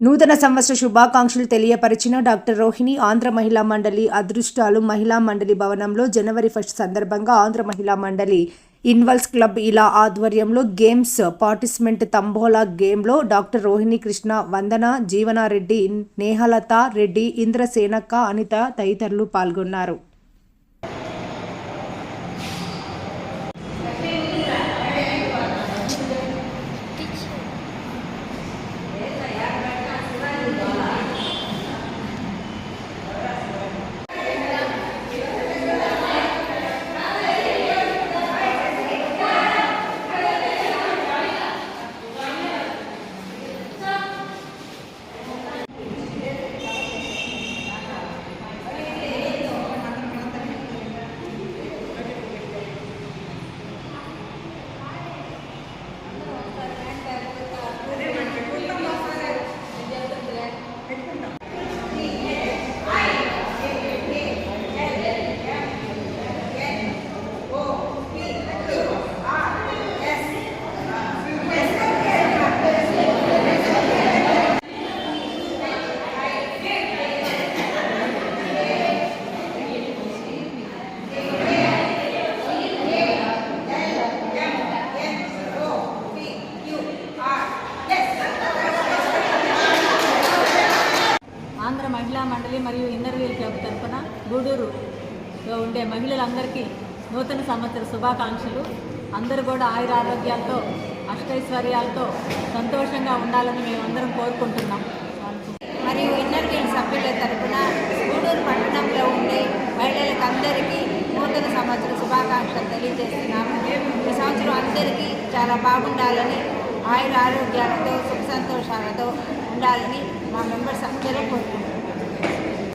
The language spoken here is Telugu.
నూతన సంవత్సర శుభాకాంక్షలు తెలియపరిచిన డాక్టర్ రోహిణి ఆంధ్ర మహిళా మండలి అదృష్టాలు మహిళా మండలి భవనంలో జనవరి ఫస్ట్ సందర్భంగా ఆంధ్ర మహిళా మండలి ఇన్వల్స్ క్లబ్ ఇలా ఆధ్వర్యంలో గేమ్స్ పార్టిసిపెంట్ తంబోలా గేమ్లో డాక్టర్ రోహిణి కృష్ణ వందన జీవనారెడ్డి నేహలత రెడ్డి ఇంద్రసేనక్క అనిత తదితరులు పాల్గొన్నారు ఆంధ్ర మహిళా మండలి మరియు ఇన్నర్వీల్ క్లబ్ తరఫున గూడూరులో ఉండే మహిళలందరికీ నూతన సంవత్సర శుభాకాంక్షలు. అందరూ కూడా ఆయుర ఆరోగ్యాలతో అష్టైశ్వర్యాలతో సంతోషంగా ఉండాలని మేమందరం కోరుకుంటున్నాం. మరియు ఇన్నర్వీల్ సభ్యుల తరపున గూడూరు పట్టణంలో ఉండే మహిళలకందరికీ నూతన సంవత్సర శుభాకాంక్షలు తెలియజేస్తున్నాము. ఈ సంవత్సరం అందరికీ చాలా బాగుండాలని ఆయుర ఆరోగ్యాలతో సుఖ సంతోషాలతో ఉండాలని మా మెంబర్స్ అందరూ కోరుకుంటున్నాం